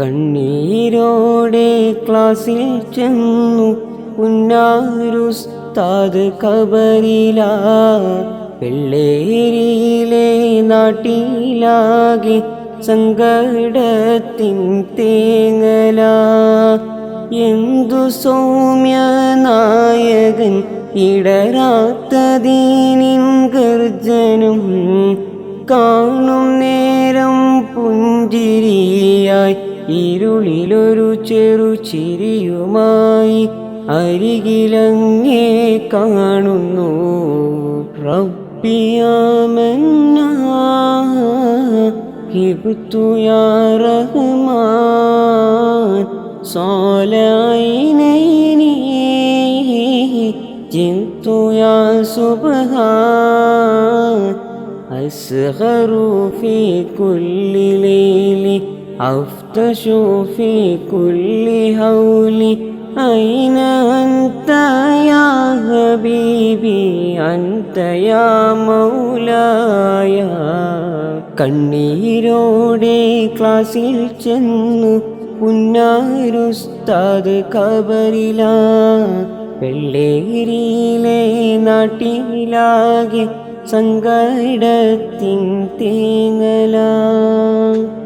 കണ്ണീരോടെ ക്ലാസ്സിൽ ചെന്നു. ഉന്നാരുസ്താദ് കബറില വെള്ളേരിയിലെ നാട്ടിലാകെ സങ്കടത്തിൻ തേങ്ങല. എന്തു സൗമ്യ നായകൻ ഇടരാത്തതീനിൻ ഗർജനം കാണും പുഞ്ചിരിയായി ഇരുളിലൊരു ചെറു ചിരിയുമായി അരികിലങ്ങേ കാണുന്നു. റബ്ബിയാമന്ന കിബുത്തു യാ റഹ്മാൻ യാ أسغر في كل ليل أفتش في كل هول أين أنت يا حبيبي أنت يا مولاي കണ്ണീരോടെ ക്ലാസ്സിൽ ചെന്നു പുന്നാരുസ്താദ് കബറില വെള്ളേരിയിലെ നാട്ടിലാകെ സങ്കടത്തിൻ തേങ്ങലാം.